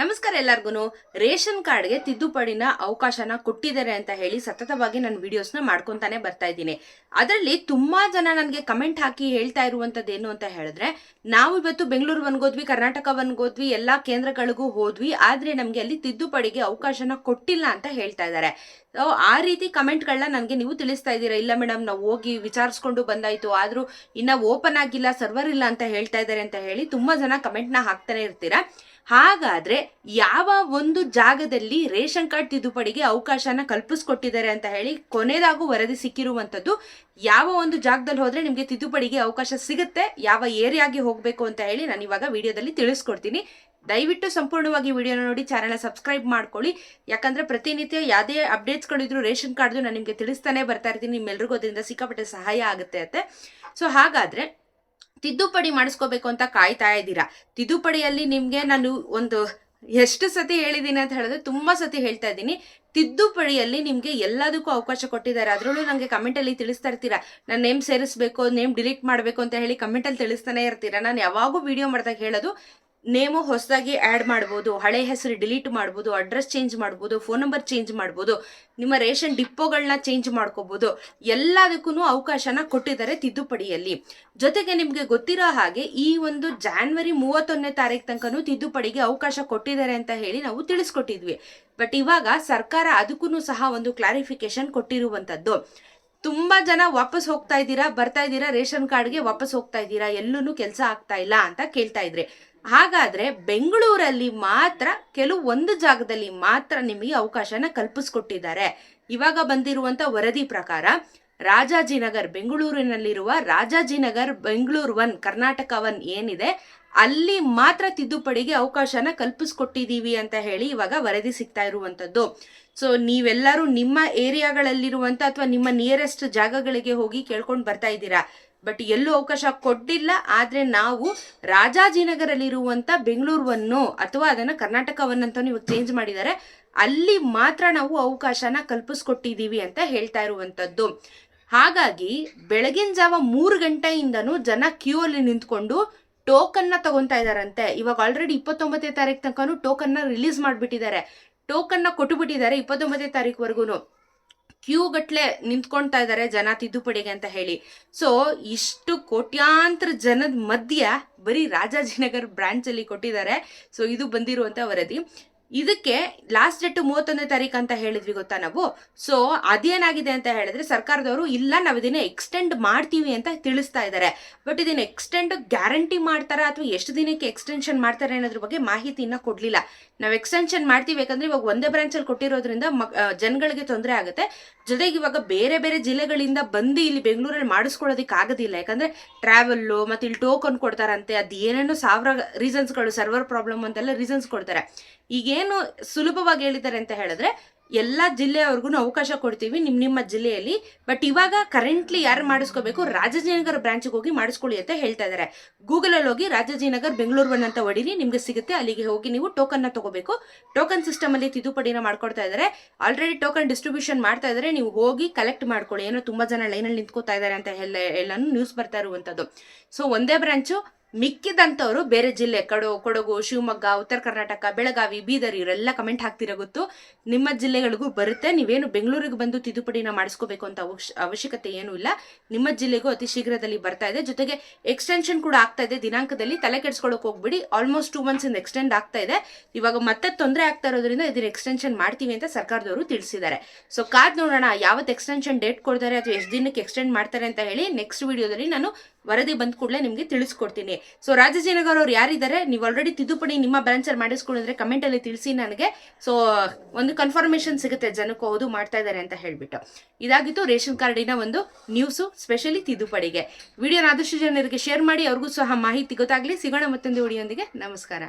ನಮಸ್ಕಾರ ಎಲ್ಲರಿಗೂ ರೇಷನ್ ಕಾರ್ಡ್ಗೆ ತಿದ್ದುಪಡಿನ ಅವಕಾಶನ ಕೊಟ್ಟಿದ್ದಾರೆ ಅಂತ ಹೇಳಿ ಸತತವಾಗಿ ನಾನು ವಿಡಿಯೋಸ್ನ ಮಾಡ್ಕೊತಾನೆ ಬರ್ತಾ ಇದ್ದೀನಿ. ಅದರಲ್ಲಿ ತುಂಬಾ ಜನ ನನಗೆ ಕಮೆಂಟ್ ಹಾಕಿ ಹೇಳ್ತಾ ಇರುವಂಥದ್ದು ಏನು ಅಂತ ಹೇಳಿದ್ರೆ ನಾವು ಇವತ್ತು ಬೆಂಗಳೂರು ಬಂದ್ಗೋದ್ವಿ ಕರ್ನಾಟಕ ಬಂದ್ಗೋದ್ವಿ ಎಲ್ಲಾ ಕೇಂದ್ರಗಳಿಗೂ ಹೋದ್ವಿ, ಆದ್ರೆ ನಮಗೆ ಅಲ್ಲಿ ತಿದ್ದುಪಡಿಗೆ ಅವಕಾಶನ ಕೊಟ್ಟಿಲ್ಲ ಅಂತ ಹೇಳ್ತಾ ಇದ್ದಾರೆ. ಸೊ ಆ ರೀತಿ ಕಮೆಂಟ್ಗಳನ್ನ ನನಗೆ ನೀವು ತಿಳಿಸ್ತಾ ಇದ್ದೀರಾ? ಇಲ್ಲ ಮೇಡಮ್, ನಾವು ಹೋಗಿ ವಿಚಾರಿಸ್ಕೊಂಡು ಬಂದಾಯಿತು, ಆದ್ರೂ ಇನ್ನ ಓಪನ್ ಆಗಿಲ್ಲ, ಸರ್ವರ್ ಇಲ್ಲ ಅಂತ ಹೇಳ್ತಾ ಇದ್ದಾರೆ ಅಂತ ಹೇಳಿ ತುಂಬಾ ಜನ ಕಮೆಂಟ್ನ ಹಾಕ್ತಾನೆ ಇರ್ತೀರಾ? ಹಾಗಾದ್ರೆ ಯಾವ ಒಂದು ಜಾಗದಲ್ಲಿ ರೇಷನ್ ಕಾರ್ಡ್ ತಿದ್ದುಪಡಿಗೆ ಅವಕಾಶನ ಕಲ್ಪಿಸ್ಕೊಟ್ಟಿದ್ದಾರೆ ಅಂತ ಹೇಳಿ ಕೊನೆದಾಗೂ ವರದಿ ಸಿಕ್ಕಿರುವಂಥದ್ದು, ಯಾವ ಒಂದು ಜಾಗದಲ್ಲಿ ಹೋದ್ರೆ ನಿಮಗೆ ತಿದ್ದುಪಡಿಗೆ ಅವಕಾಶ ಸಿಗುತ್ತೆ, ಯಾವ ಏರಿಯಾಗೆ ಹೋಗಬೇಕು ಅಂತ ಹೇಳಿ ನಾನು ಇವಾಗ ವಿಡಿಯೋದಲ್ಲಿ ತಿಳಿಸ್ಕೊಡ್ತೀನಿ. ದಯವಿಟ್ಟು ಸಂಪೂರ್ಣವಾಗಿ ವಿಡಿಯೋನ ನೋಡಿ, ಚಾನಲ್ನ ಸಬ್ಸ್ಕ್ರೈಬ್ ಮಾಡ್ಕೊಳ್ಳಿ. ಯಾಕಂದ್ರೆ ಪ್ರತಿನಿತ್ಯ ಯಾವುದೇ ಅಪ್ಡೇಟ್ಸ್ಗಳಿದ್ರು ರೇಷನ್ ಕಾರ್ಡ್ದು ನಾನು ನಿಮಗೆ ತಿಳಿಸ್ತಾನೆ ಬರ್ತಾ ಇರ್ತೀನಿ. ನಿಮ್ಮೆಲ್ರಿಗೂ ಅದರಿಂದ ಸಿಕ್ಕಾಪಟ್ಟೆ ಸಹಾಯ ಆಗುತ್ತೆ ಅಂತೆ. ಸೊ ಹಾಗಾದ್ರೆ ತಿದ್ದುಪಡಿ ಮಾಡಿಸ್ಕೋಬೇಕು ಅಂತ ಕಾಯ್ತಾ ಇದ್ದೀರಾ? ತಿದ್ದುಪಡಿಯಲ್ಲಿ ನಿಮಗೆ ನಾನು ಒಂದು ಎಷ್ಟು ಸತಿ ಹೇಳಿದ್ದೀನಿ ಅಂತ ಹೇಳಿದ್ರೆ ತುಂಬಾ ಸತಿ ಹೇಳ್ತಾ ಇದ್ದೀನಿ. ತಿದ್ದುಪಡಿಯಲ್ಲಿ ನಿಮಗೆ ಎಲ್ಲದಕ್ಕೂ ಅವಕಾಶ ಕೊಟ್ಟಿದ್ದಾರೆ. ಅದರಲ್ಲೂ ನನಗೆ ಕಮೆಂಟಲ್ಲಿ ತಿಳಿಸ್ತಾ ಇರ್ತೀರಾ? ನಾನು ನೇಮ್ ಸೇರಿಸ್ಬೇಕು ನೇಮ್ ಡಿಲೀಟ್ ಮಾಡಬೇಕು ಅಂತ ಹೇಳಿ ಕಮೆಂಟಲ್ಲಿ ತಿಳಿಸ್ತಾನೆ ಇರ್ತೀರಾ? ನಾನು ಯಾವಾಗೂ ವಿಡಿಯೋ ಮಾಡಿದಾಗ ಹೇಳೋದು ನೇಮು ಹೊಸದಾಗಿ ಆ್ಯಡ್ ಮಾಡ್ಬೋದು, ಹಳೆ ಹೆಸರು ಡಿಲೀಟ್ ಮಾಡ್ಬೋದು ಅಡ್ರೆಸ್ ಚೇಂಜ್ ಮಾಡ್ಬೋದು ಫೋನ್ ನಂಬರ್ ಚೇಂಜ್ ಮಾಡ್ಬೋದು, ನಿಮ್ಮ ರೇಷನ್ ಡಿಪ್ಪೋಗಳನ್ನ ಚೇಂಜ್ ಮಾಡ್ಕೋಬೋದು ಎಲ್ಲದಕ್ಕೂ ಅವಕಾಶನ ಕೊಟ್ಟಿದ್ದಾರೆ ತಿದ್ದುಪಡಿಯಲ್ಲಿ. ಜೊತೆಗೆ ನಿಮಗೆ ಗೊತ್ತಿರೋ ಹಾಗೆ ಈ ಒಂದು ಜಾನ್ವರಿ ಮೂವತ್ತೊಂದನೇ ತಾರೀಕು ತನಕನೂ ತಿದ್ದುಪಡಿಗೆ ಅವಕಾಶ ಕೊಟ್ಟಿದ್ದಾರೆ ಅಂತ ಹೇಳಿ ನಾವು ತಿಳಿಸ್ಕೊಟ್ಟಿದ್ವಿ. ಬಟ್ ಇವಾಗ ಸರ್ಕಾರ ಅದಕ್ಕೂ ಸಹ ಒಂದು ಕ್ಲಾರಿಫಿಕೇಶನ್ ಕೊಟ್ಟಿರುವಂಥದ್ದು. ತುಂಬಾ ಜನ ವಾಪಸ್ ಹೋಗ್ತಾ ಇದ್ದೀರಾ, ಬರ್ತಾ ಇದ್ದೀರಾ, ರೇಷನ್ ಕಾರ್ಡ್ಗೆ ವಾಪಸ್ ಹೋಗ್ತಾ ಇದ್ದೀರಾ ಎಲ್ಲೂ ಕೆಲಸ ಆಗ್ತಾ ಇಲ್ಲ ಅಂತ ಕೇಳ್ತಾ ಇದ್ರಿ. ಹಾಗಾದ್ರೆ ಬೆಂಗಳೂರಲ್ಲಿ ಮಾತ್ರ ಕೆಲವು ಒಂದು ಜಾಗದಲ್ಲಿ ಮಾತ್ರ ನಿಮಗೆ ಅವಕಾಶನ ಕಲ್ಪಿಸ್ಕೊಟ್ಟಿದ್ದಾರೆ. ಇವಾಗ ಬಂದಿರುವಂತ ವರದಿ ಪ್ರಕಾರ ರಾಜಾಜಿನಗರ್ ಬೆಂಗಳೂರಿನಲ್ಲಿರುವ ರಾಜಾಜಿನಗರ್ ಬೆಂಗಳೂರು ಒನ್, ಕರ್ನಾಟಕ ಒನ್ ಏನಿದೆ, ಅಲ್ಲಿ ಮಾತ್ರ ತಿದ್ದುಪಡಿಗೆ ಅವಕಾಶನ ಕಲ್ಪಿಸ್ಕೊಟ್ಟಿದ್ದೀವಿ ಅಂತ ಹೇಳಿ ಇವಾಗ ವರದಿ ಸಿಗ್ತಾ ಇರುವಂತದ್ದು. ಸೊ ನೀವೆಲ್ಲರೂ ನಿಮ್ಮ ಏರಿಯಾಗಳಲ್ಲಿರುವಂಥ ಅಥವಾ ನಿಮ್ಮ ನಿಯರೆಸ್ಟ್ ಜಾಗಗಳಿಗೆ ಹೋಗಿ ಕೇಳ್ಕೊಂಡು ಬರ್ತಾ ಇದ್ದೀರಾ? ಬಟ್ ಎಲ್ಲೂ ಅವಕಾಶ ಕೊಟ್ಟಿಲ್ಲ. ಆದ್ರೆ ನಾವು ರಾಜಾಜಿನಗರಲ್ಲಿರುವಂಥ ಬೆಂಗಳೂರುವನ್ನು ಅಥವಾ ಅದನ್ನ ಕರ್ನಾಟಕವನ್ನಂತಲೂ ಇವಾಗ ಚೇಂಜ್ ಮಾಡಿದ್ದಾರೆ. ಅಲ್ಲಿ ಮಾತ್ರ ನಾವು ಅವಕಾಶನ ಕಲ್ಪಿಸ್ಕೊಟ್ಟಿದ್ದೀವಿ ಅಂತ ಹೇಳ್ತಾ ಇರುವಂತದ್ದು. ಹಾಗಾಗಿ ಬೆಳಗಿನ ಜಾವ ಮೂರು ಗಂಟೆಯಿಂದನೂ ಜನ ಕ್ಯೂ ಅಲ್ಲಿ ನಿಂತ್ಕೊಂಡು ಟೋಕನ್ನ ತಗೊತಾ ಇದಾರಂತೆ ಇವಾಗ ಆಲ್ರೆಡಿ ಇಪ್ಪತ್ತೊಂಬತ್ತನೇ ತಾರೀಕು ತನಕನೂ ಟೋಕನ್ನ ರಿಲೀಸ್ ಮಾಡಿಬಿಟ್ಟಿದ್ದಾರೆ. ಟೋಕನ್ನ ಕೊಟ್ಟುಬಿಟ್ಟಿದ್ದಾರೆ ಇಪ್ಪತ್ತೊಂಬತ್ತನೇ ತಾರೀಕುವರೆಗೂ ಕ್ಯೂ ಗಟ್ಲೆ ನಿಂತ್ಕೊಳ್ತಾ ಇದ್ದಾರೆ ಜನ ತಿದ್ದುಪಡಿಗೆ ಅಂತ ಹೇಳಿ. ಸೊ ಇಷ್ಟು ಕೋಟ್ಯಾಂತರ ಜನದ ಮಧ್ಯ ಬರೀ ರಾಜಾಜಿನಗರ್ ಬ್ರಾಂಚಲ್ಲಿ ಕೊಟ್ಟಿದ್ದಾರೆ. ಸೊ ಇದು ಬಂದಿರುವಂಥ ವರದಿ. ಇದಕ್ಕೆ ಲಾಸ್ಟ್ ಡೇಟ್ ಮೂವತ್ತೊಂದನೇ ತಾರೀಕು ಅಂತ ಹೇಳಿದ್ವಿ ಗೊತ್ತಾ ನಾವು? ಸೊ ಅದೇನಾಗಿದೆ ಅಂತ ಹೇಳಿದ್ರೆ ಸರ್ಕಾರದವರು, ಇಲ್ಲ, ನಾವು ಇದನ್ನ ಎಕ್ಸ್ಟೆಂಡ್ ಮಾಡ್ತೀವಿ ಅಂತ ತಿಳಿಸ್ತಾ ಇದ್ದಾರೆ ಬಟ್ ಇದನ್ನ ಎಕ್ಸ್ಟೆಂಡ್ ಗ್ಯಾರಂಟಿ ಮಾಡ್ತಾರಾ ಅಥವಾ ಎಷ್ಟು ದಿನಕ್ಕೆ ಎಕ್ಸ್ಟೆನ್ಷನ್ ಮಾಡ್ತಾರೆ ಅನ್ನೋದ್ರ ಬಗ್ಗೆ ಮಾಹಿತಿಯನ್ನ ಕೊಡ್ಲಿಲ್ಲ. ನಾವು ಎಕ್ಸ್ಟೆನ್ಷನ್ ಮಾಡ್ತೀವಿ ಯಾಕಂದ್ರೆ ಇವಾಗ ಒಂದೇ ಬ್ರಾಂಚಲ್ಲಿ ಕೊಟ್ಟಿರೋದ್ರಿಂದ ಜನಗಳಿಗೆ ತೊಂದರೆ ಆಗುತ್ತೆ. ಜೊತೆಗೆ ಇವಾಗ ಬೇರೆ ಬೇರೆ ಜಿಲ್ಲೆಗಳಿಂದ ಬಂದು ಇಲ್ಲಿ ಬೆಂಗಳೂರಲ್ಲಿ ಮಾಡಿಸ್ಕೊಳ್ಳೋದಕ್ಕೆ ಆಗೋದಿಲ್ಲ. ಯಾಕಂದ್ರೆ ಟ್ರಾವೆಲ್ಲು ಮತ್ತೆ ಇಲ್ಲಿ ಟೋಕನ್ ಕೊಡ್ತಾರಂತೆ, ಅದು ಏನೇನೋ ಸಾವಿರ ರೀಸನ್ಸ್ಗಳು ಸರ್ವರ್ ಪ್ರಾಬ್ಲಮ್ ಅಂತೆಲ್ಲ ರೀಸನ್ಸ್ ಕೊಡ್ತಾರೆ. ಈಗೇನು ಸುಲಭವಾಗಿ ಹೇಳಿದ್ದಾರೆ ಅಂತ ಹೇಳಿದ್ರೆ, ಎಲ್ಲ ಜಿಲ್ಲೆಯವ್ರಿಗೂ ಅವಕಾಶ ಕೊಡ್ತೀವಿ ನಿಮ್ಮ ನಿಮ್ಮ ಜಿಲ್ಲೆಯಲ್ಲಿ. ಬಟ್ ಇವಾಗ ಕರೆಂಟ್ಲಿ ಯಾರು ಮಾಡಿಸ್ಕೋಬೇಕು? ರಾಜಾಜಿನಗರ್ ಬ್ರಾಂಚ್ಗೆ ಹೋಗಿ ಮಾಡಿಸ್ಕೊಳ್ಳಿ ಅಂತ ಹೇಳ್ತಾ ಇದ್ದಾರೆ. ಗೂಗಲಲ್ಲಿ ಹೋಗಿ ರಾಜಾಜಿನಗರ್ ಬೆಂಗಳೂರು ಒನ್ ಅಂತ ಹೊಡೀರಿ ನಿಮಗೆ ಸಿಗುತ್ತೆ. ಅಲ್ಲಿಗೆ ಹೋಗಿ ನೀವು ಟೋಕನ್ನ ತಗೋಬೇಕು. ಟೋಕನ್ ಸಿಸ್ಟಮ್ ಅಲ್ಲಿ ತಿದ್ದುಪಡಿನ ಮಾಡ್ಕೊಡ್ತಾ ಇದ್ದಾರೆ. ಆಲ್ರೆಡಿ ಟೋಕನ್ ಡಿಸ್ಟ್ರಿಬ್ಯೂಷನ್ ಮಾಡ್ತಾ ಇದ್ದಾರೆ. ನೀವು ಹೋಗಿ ಕಲೆಕ್ಟ್ ಮಾಡ್ಕೊಳ್ಳಿ. ಏನೋ ತುಂಬಾ ಜನ ಲೈನಲ್ಲಿ ನಿಂತ್ಕೋತಾ ಇದ್ದಾರೆ ಅಂತ ಎಲ್ಲ ಎಲ್ಲಾನು ನ್ಯೂಸ್ ಬರ್ತಾ ಇರುವಂಥದ್ದು ಸೊ ಒಂದೇ ಬ್ರಾಂಚು ಮಿಕ್ಕಿದಂಥವ್ರು ಬೇರೆ ಜಿಲ್ಲೆ, ಕಡು, ಕೊಡಗು, ಶಿವಮೊಗ್ಗ, ಉತ್ತರ ಕರ್ನಾಟಕ, ಬೆಳಗಾವಿ, ಬೀದರ್ ಇವರೆಲ್ಲ ಕಮೆಂಟ್ ಹಾಕ್ತಿರೋ ಗೊತ್ತು. ನಿಮ್ಮ ಜಿಲ್ಲೆಗಳಿಗೂ ಬರುತ್ತೆ, ನೀವೇನು ಬೆಂಗಳೂರಿಗೆ ಬಂದು ತಿದ್ದುಪಡಿನ ಮಾಡಿಸ್ಕೋಬೇಕು ಅಂತ ಅವಶ್ಯ, ಅವಶ್ಯಕತೆ ಏನೂ ಇಲ್ಲ. ನಿಮ್ಮ ಜಿಲ್ಲೆಗೂ ಅತಿ ಶೀಘ್ರದಲ್ಲಿ ಬರ್ತಾ ಇದೆ. ಜೊತೆಗೆ ಎಕ್ಸ್ಟೆನ್ಷನ್ ಕೂಡ ಆಗ್ತಾ ಇದೆ. ದಿನಾಂಕದಲ್ಲಿ ತಲೆ ಕೆಡ್ಸ್ಕೊಳಕ್ ಹೋಗ್ಬಿಡಿ. ಆಲ್ಮೋಸ್ಟ್ ಟೂ ಮಂತ್ಸ್ ಇಂದ ಎಕ್ಸ್ಟೆಂಡ್ ಆಗ್ತಾ ಇದೆ. ಇವಾಗ ಮತ್ತೆ ತೊಂದರೆ ಆಗ್ತಾ ಇರೋದ್ರಿಂದ ಇದನ್ನ ಎಕ್ಸ್ಟೆನ್ಷನ್ ಮಾಡ್ತೀವಿ ಅಂತ ಸರ್ಕಾರದವರು ತಿಳಿಸಿದ್ದಾರೆ. ಸೊ ಕಾದ್ ನೋಡೋಣ. ಯಾವತ್ತು ಎಕ್ಸ್ಟೆನ್ಷನ್ ಡೇಟ್ ಕೊಡ್ತಾರೆ ಅಥವಾ ಎಷ್ಟು ದಿನಕ್ಕೆ ಎಕ್ಸ್ಟೆಂಡ್ ಮಾಡ್ತಾರೆ ಅಂತ ಹೇಳಿ ನೆಕ್ಸ್ಟ್ ವಿಡಿಯೋದಲ್ಲಿ ನಾನು ವರದಿ ಬಂದ ಕೂಡಲೇ ನಿಮಗೆ ತಿಳಿಸ್ಕೊಡ್ತೀನಿ. ಸೊ ರಾಜಾಜಿನಗರ್ ಅವ್ರು ಯಾರಿದ್ದಾರೆ, ನೀವು ಆಲ್ರೆಡಿ ತಿದ್ದುಪಡಿ ನಿಮ್ಮ ಬ್ರಾಂಚಲ್ಲಿ ಮಾಡಿಸ್ಕೊಂಡಿದ್ರೆ ಕಮೆಂಟಲ್ಲಿ ತಿಳಿಸಿ ನನಗೆ. ಸೊ ಒಂದು ಕನ್ಫರ್ಮೇಷನ್ ಸಿಗುತ್ತೆ ಜನಕ್ಕೆ ಹೌದು ಮಾಡ್ತಾ ಇದ್ದಾರೆ ಅಂತ ಹೇಳಿಬಿಟ್ಟು. ಇದಾಗಿತ್ತು ರೇಷನ್ ಕಾರ್ಡಿನ ಒಂದು ನ್ಯೂಸು ಸ್ಪೆಷಲಿ ತಿದ್ದುಪಡಿಗೆ. ವಿಡಿಯೋನ ಆದಷ್ಟು ಜನರಿಗೆ ಶೇರ್ ಮಾಡಿ, ಅವ್ರಿಗೂ ಸಹ ಮಾಹಿತಿ ಗೊತ್ತಾಗ್ಲಿ. ಸಿಗೋಣ ಮತ್ತೊಂದು ವಿಡಿಯೋಂದಿಗೆ. ನಮಸ್ಕಾರ.